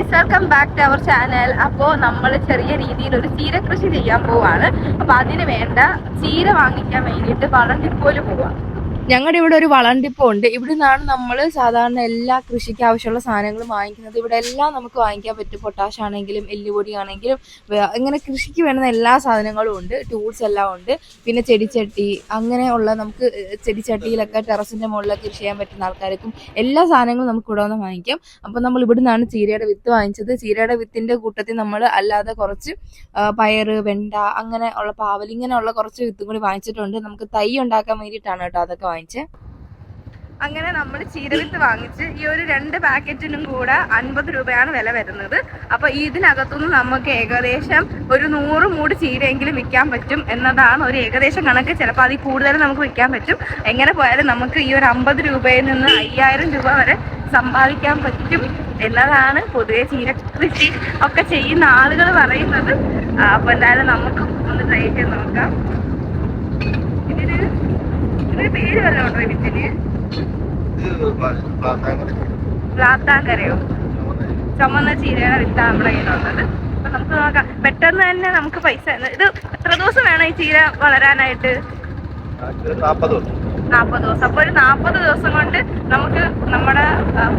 Guys welcome back to our channel അപ്പോൾ നമ്മൾ ചെറിയ രീതിയിൽ ഒരു ചീര കൃഷി ചെയ്യാൻ പോവാണ്. അപ്പോൾ അതിന് വേണ്ട ചീര വാങ്ങിക്കാൻ വേണ്ടിയിട്ട് വളർത്തിപ്പോലും പോവാം. ഞങ്ങളുടെ ഇവിടെ ഒരു വളണ്ടിപ്പോ ഉണ്ട് ഇവിടെ നിന്നാണ് നമ്മൾ സാധാരണ എല്ലാ കൃഷിക്ക് ആവശ്യമുള്ള സാധനങ്ങളും വാങ്ങിക്കുന്നത്. ഇവിടെ എല്ലാം നമുക്ക് വാങ്ങിക്കാൻ പറ്റും. പൊട്ടാഷ് ആണെങ്കിലും എല്ലുപൊടി ആണെങ്കിലും ഇങ്ങനെ കൃഷിക്ക് വേണ്ടുന്ന എല്ലാ സാധനങ്ങളും ഉണ്ട്. ടൂൾസ് എല്ലാം ഉണ്ട്. പിന്നെ ചെടിച്ചട്ടി അങ്ങനെയുള്ള നമുക്ക് ചെടിച്ചട്ടിയിലൊക്കെ ടെറസിന്റെ മുകളിലൊക്കെ കൃഷി ചെയ്യാൻ പറ്റുന്ന ആൾക്കാർക്കും എല്ലാ സാധനങ്ങളും നമുക്ക് ഇവിടെ വന്ന് വാങ്ങിക്കാം. അപ്പം നമ്മൾ ഇവിടെ നിന്നാണ് ചീരയുടെ വിത്ത് വാങ്ങിച്ചത്. ചീരയുടെ വിത്തിന്റെ കൂട്ടത്തിൽ നമ്മൾ അല്ലാതെ കുറച്ച് പയറ് വെണ്ട അങ്ങനെ ഉള്ള പാവൽ ഇങ്ങനെയുള്ള കുറച്ച് വിത്തും കൂടി വാങ്ങിച്ചിട്ടുണ്ട്. നമുക്ക് തൈ ഉണ്ടാക്കാൻ വേണ്ടിയിട്ടാണ് കേട്ടോ അതൊക്കെ അങ്ങനെ നമ്മൾ ചീരവിത്ത് വാങ്ങിച്ച് ഈ ഒരു രണ്ട് പാക്കറ്റിനും കൂടെ അൻപത് രൂപയാണ് വില വരുന്നത്. അപ്പൊ ഇതിനകത്തുനിന്ന് നമുക്ക് ഏകദേശം ഒരു നൂറ് മൂട് ചീരയെങ്കിലും വിൽക്കാൻ പറ്റും എന്നതാണ് ഒരു ഏകദേശം കണക്ക്. ചിലപ്പോൾ അതിൽ കൂടുതൽ നമുക്ക് വിൽക്കാൻ പറ്റും. എങ്ങനെ പോയാലും നമുക്ക് ഈ ഒരു അമ്പത് രൂപയിൽ നിന്ന് അയ്യായിരം രൂപ വരെ സമ്പാദിക്കാൻ പറ്റും എന്നതാണ് പൊതുവെ ചീര കൃഷി ഒക്കെ ചെയ്യുന്ന ആളുകൾ പറയുന്നത്. അപ്പോൾ അപ്പൊ എന്തായാലും നമുക്ക് ഒന്ന് ട്രൈ ചെയ്ത് നോക്കാം. ഇതിന് ഇതിന് പേര് വല്ലതും ഉണ്ടോ വിത്തിന് പ്ലാത്താങ്കരയോ ചുമന്ന ചീരയുടെ വിത്താണ് നമ്മുടെ കയ്യിലുള്ളത് അപ്പൊ നമുക്ക് നോക്കാം. പെട്ടെന്ന് തന്നെ നമുക്ക് പൈസ ഇത് എത്ര ദിവസം വേണം ഈ ചീര വളരാനായിട്ട്? നാൽപ്പത് ദിവസം. അപ്പൊ ഒരു നാൽപ്പത് ദിവസം കൊണ്ട് നമുക്ക് നമ്മുടെ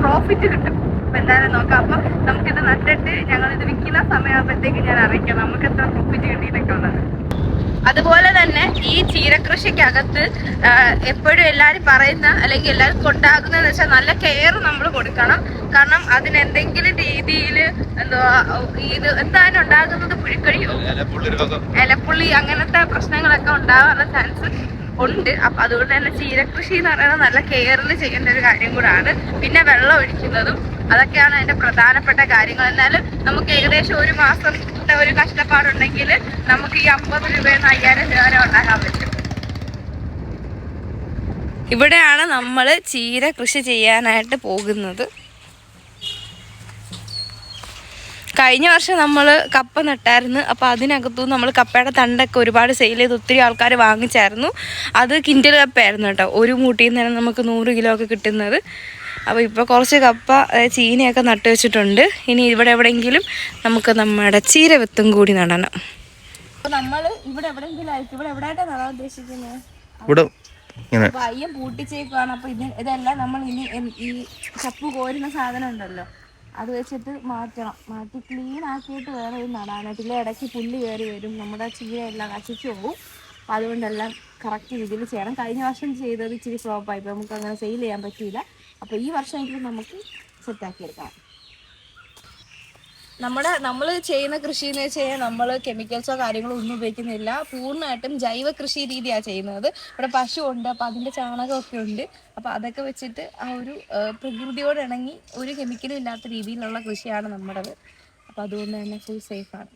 പ്രോഫിറ്റ് കിട്ടും. അപ്പൊ എന്തായാലും നോക്കാം. അപ്പൊ നമുക്കിത് നട്ടിട്ട് ഞങ്ങൾ ഇത് വിൽക്കുന്ന സമയമാകുമ്പോഴത്തേക്ക് ഞാൻ അറിയിക്കാം. നമുക്ക് എത്ര പ്രോഫിറ്റ് കിട്ടിയിട്ടൊക്കെ ഉള്ളത്. അതുപോലെ തന്നെ ഈ ചീരകൃഷിക്കകത്ത് എപ്പോഴും എല്ലാവരും പറയുന്ന അല്ലെങ്കിൽ എല്ലാവരും കൊണ്ടാകുന്നതെന്ന് വെച്ചാൽ നല്ല കെയർ നമ്മൾ കൊടുക്കണം. കാരണം അതിന് എന്തെങ്കിലും രീതിയിൽ എന്തുവാ ഇത് എന്താണ് ഉണ്ടാകുന്നത് പുഴുക്കഴിയോ ഇലപ്പുള്ളി അങ്ങനത്തെ പ്രശ്നങ്ങളൊക്കെ ഉണ്ടാവാനുള്ള ചാൻസ് ഉണ്ട്. അപ്പൊ അതുകൊണ്ട് തന്നെ ചീരകൃഷി എന്ന് പറയുന്നത് നല്ല കെയറിൽ ചെയ്യേണ്ട ഒരു കാര്യം കൂടാണ്. പിന്നെ വെള്ളം ഒഴിക്കുന്നതും അതൊക്കെയാണ് അതിന്റെ പ്രധാനപ്പെട്ട കാര്യങ്ങൾ. എന്നാലും നമുക്ക് ഏകദേശം ഒരു മാസം ഒരു കഷ്ടപ്പാടുണ്ടെങ്കിൽ നമുക്ക് ഈ അമ്പത് രൂപയെന്ന് അയ്യായിരം രൂപ വരെ ഉണ്ടാക്കാൻ പറ്റും. ഇവിടെയാണ് നമ്മൾ ചീര കൃഷി ചെയ്യാനായിട്ട് പോകുന്നത്. കഴിഞ്ഞ വർഷം നമ്മൾ കപ്പ നട്ടായിരുന്നു. അപ്പോൾ അതിനകത്തു നമ്മൾ കപ്പയുടെ തണ്ടൊക്കെ ഒരുപാട് സെയിൽ ചെയ്ത് ഒത്തിരി ആൾക്കാർ വാങ്ങിച്ചായിരുന്നു. അത് കിൻഡൽ കപ്പയായിരുന്നു കേട്ടോ. ഒരു മൂട്ടിയിൽ നിന്ന് തന്നെ നമുക്ക് നൂറ് കിലോ ഒക്കെ കിട്ടുന്നത്. അപ്പോൾ ഇപ്പോൾ കുറച്ച് കപ്പ ചീനയൊക്കെ നട്ട് വെച്ചിട്ടുണ്ട്. ഇനി ഇവിടെ എവിടെയെങ്കിലും നമുക്ക് നമ്മുടെ ചീര വിത്തും കൂടി നടണം. അപ്പോൾ നമ്മൾ ഇവിടെ എവിടെയെങ്കിലും ആയിരിക്കും ഇവിടെ എവിടെയായിട്ടാണ് നടാൻ ഉദ്ദേശിക്കുന്നത് ഇവിടെ ഇങ്ങനെ. പൂട്ടിച്ചേക്കുവാണ്. അപ്പോൾ ഇത് ഇതെല്ലാം നമ്മൾ ഇനി ഈ ചപ്പ് കോരുന്ന സാധനം ഉണ്ടല്ലോ. അത് വെച്ചിട്ട് മാറ്റണം. മാറ്റി ക്ലീൻ ആക്കിയിട്ട് വേറെ ഇത് നടാനായിട്ട് ഇടയ്ക്ക് പുല്ല് കയറി വരും. നമ്മുടെ ചീരയെല്ലാം നശിച്ചു പോകും അപ്പം അതുകൊണ്ടെല്ലാം കറക്റ്റ് രീതിയിൽ ചെയ്യണം. കഴിഞ്ഞ വർഷം ചെയ്തത് ഇച്ചിരി ഫ്ലോപ്പായി നമുക്ക് അങ്ങനെ സെയിൽ ചെയ്യാൻ പറ്റിയില്ല. അപ്പോൾ ഈ വർഷമെങ്കിലും നമുക്ക് സെറ്റാക്കി എടുക്കാം. നമ്മുടെ നമ്മൾ ചെയ്യുന്ന കൃഷി എന്ന് വെച്ച് കഴിഞ്ഞാൽ നമ്മൾ കെമിക്കൽസോ കാര്യങ്ങളോ ഒന്നും ഉപയോഗിക്കുന്നില്ല. പൂർണമായിട്ടും ജൈവ കൃഷി രീതിയാണ് ചെയ്യുന്നത്. ഇവിടെ പശു ഉണ്ട് അപ്പം അതിന്റെ ചാണകമൊക്കെ ഉണ്ട്. അപ്പം അതൊക്കെ വെച്ചിട്ട് ആ ഒരു പ്രകൃതിയോട് ഇണങ്ങി ഒരു കെമിക്കലും ഇല്ലാത്ത രീതിയിലുള്ള കൃഷിയാണ് നമ്മുടേത്. അപ്പം അതുകൊണ്ട് തന്നെ ഫുൾ സേഫാണ്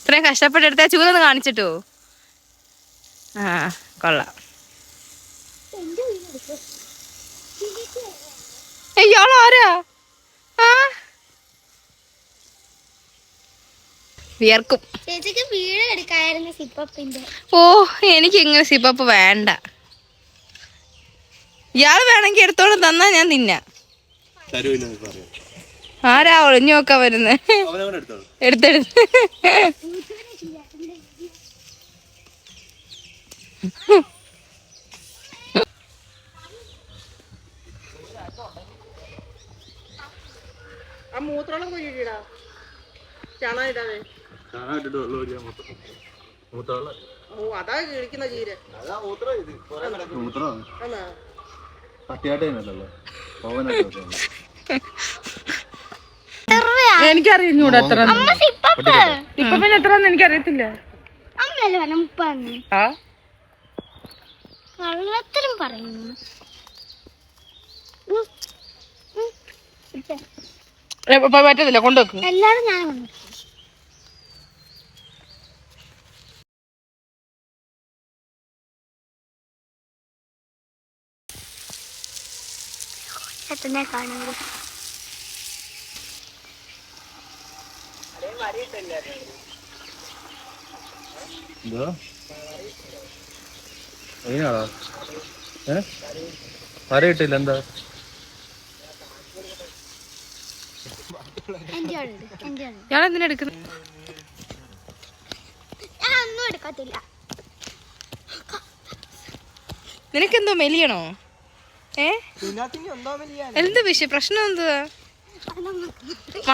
ഇത്രയും കഷ്ടപ്പെട്ടെടുത്ത ചൂലൊന്ന് കാണിച്ചിട്ടോ? ആ കൊള്ളാം. ഇയാളാരാ ആ? വിയർക്കും. ചേച്ചിക്ക് വീട് എടുക്കായിരുന്നു സിപ്പപ്പിന്റെ. ഓ എനിക്ക് ഇങ്ങനെ സിപ്പപ്പ് വേണ്ട. ഇയാൾ വേണമെങ്കിൽ എടുത്തോണ്ട് തന്നാ ഞാൻ നിന്ന. ആരാ ഒളിഞ്ഞു നോക്കാൻ വരുന്നേ? എടുത്തെടുത്ത് ആ മൂത്രോളം കുഴിയിടാ ചാണകം ഇടാതെ. ഓ അതാ കിഴിക്കുന്ന ചീര. ആണോ? എനിക്കറിഞ്ഞൂടെ എത്ര അമ്മ സിപ്പപ്പ്. ഇപ്പൊ പിന്നെ എത്ര എനിക്കറിയത്തില്ല. ആ? കള്ളത്തരം പറയുന്നു. പറ്റത്തില്ല കൊണ്ടുവെക്ക്. എല്ലാരും ഞാൻ കാണുന്നു എത്തന്നെ കാണുന്നത്. എന്തോ? മീനാണോ ഏ? വരയിട്ടില്ല എന്താ? എന്റെ ഉണ്ട് ഞാൻ എന്തിനാ എടുക്കുന്നത് ഒന്നും എടുക്കത്തില്ല. നിനക്കെന്തോ മെലിയണോ? ഏ? എന്ത് വിഷയം? പ്രശ്നം എന്തുവാ? മ-